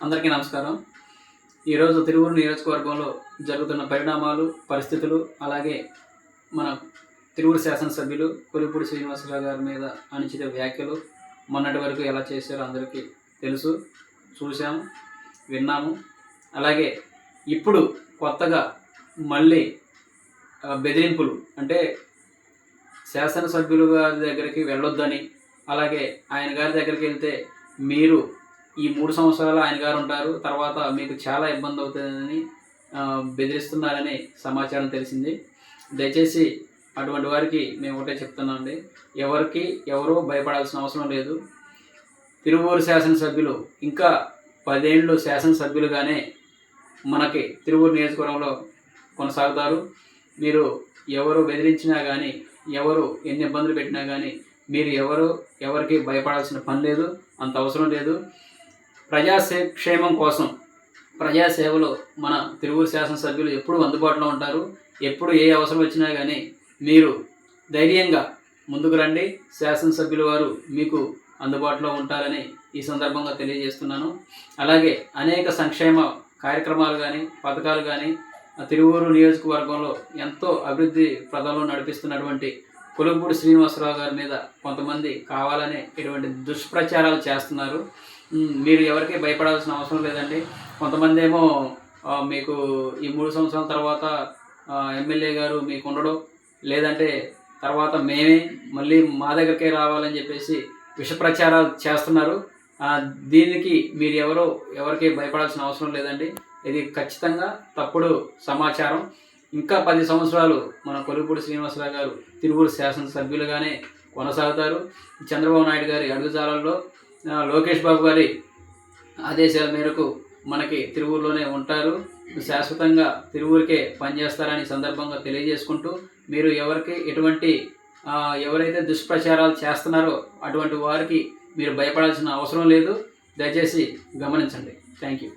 అందరికీ నమస్కారం. ఈరోజు తిరువురు నియోజకవర్గంలో జరుగుతున్న పరిణామాలు పరిస్థితులు అలాగే మన తిరువురు శాసనసభ్యులు కొలిపూడి శ్రీనివాసరావు గారి మీద అనుచిత వ్యాఖ్యలు మొన్నటి వరకు ఎలా చేశారో అందరికీ తెలుసు చూసాము విన్నాము. అలాగే ఇప్పుడు కొత్తగా మళ్ళీ బెదిరింపులు అంటే శాసనసభ్యులు గారి దగ్గరికి వెళ్ళొద్దని అలాగే ఆయన గారి దగ్గరికి వెళ్తే మీరు ఈ మూడు సంవత్సరాలు ఆయన గారు ఉంటారు. తర్వాత మీకు చాలా ఇబ్బంది అవుతుందని బెదిరిస్తున్నారని సమాచారం తెలిసింది. దయచేసి అటువంటి వారికి మేము ఒకటే చెప్తున్నామండి ఎవరికి ఎవరూ భయపడాల్సిన అవసరం లేదు. తిరువూరు శాసనసభ్యులు ఇంకా పదేళ్ళు శాసనసభ్యులుగానే మనకి తిరువూరు నియోజకవర్గంలో కొనసాగుతారు. మీరు ఎవరు బెదిరించినా కానీ ఎవరు ఎన్ని ఇబ్బందులు పెట్టినా కానీ మీరు ఎవరు ఎవరికి భయపడాల్సిన పని లేదు. అంత అవసరం లేదు. ప్రజాసే క్షేమం కోసం ప్రజాసేవలో మన తిరువూరు శాసనసభ్యులు ఎప్పుడు అందుబాటులో ఉంటారు ఎప్పుడు ఏ అవసరం వచ్చినా కానీ మీరు ధైర్యంగా ముందుకు రండి. శాసనసభ్యుల వారు మీకు అందుబాటులో ఉంటారని ఈ సందర్భంగా తెలియజేస్తున్నాను. అలాగే అనేక సంక్షేమ కార్యక్రమాలు కానీ పథకాలు కానీ తిరువూరు నియోజకవర్గంలో ఎంతో అభివృద్ధి ప్రదంలో నడిపిస్తున్నటువంటి కులంపూడి శ్రీనివాసరావు గారి మీద కొంతమంది కావాలనే ఇటువంటి దుష్ప్రచారాలు చేస్తున్నారు. మీరు ఎవరికి భయపడాల్సిన అవసరం లేదండి. కొంతమంది ఏమో మీకు ఈ మూడు సంవత్సరాల తర్వాత ఎమ్మెల్యే గారు మీకు ఉండడం లేదంటే తర్వాత మేమే మళ్ళీ మా దగ్గరికే రావాలని చెప్పేసి విష ప్రచారాలు చేస్తున్నారు దీనికి మీరు ఎవరు ఎవరికి భయపడాల్సిన అవసరం లేదండి. ఇది ఖచ్చితంగా తప్పుడు సమాచారం. ఇంకా పది సంవత్సరాలు మన కొలుపూడి శ్రీనివాసరావు గారు తిరువురు శాసనసభ్యులుగానే కొనసాగుతారు. చంద్రబాబు నాయుడు గారి అడుగుజాలల్లో లోకేష్ బాబు గారి ఆదేశాల మేరకు మనకి తిరువూరులోనే ఉంటారు. శాశ్వతంగా తిరువూరికే పనిచేస్తారని సందర్భంగా తెలియజేసుకుంటూ మీరు ఎవరికి ఎటువంటి ఎవరైతే దుష్ప్రచారాలు చేస్తున్నారో అటువంటి వారికి మీరు భయపడాల్సిన అవసరం లేదు. దయచేసి గమనించండి. Thank you.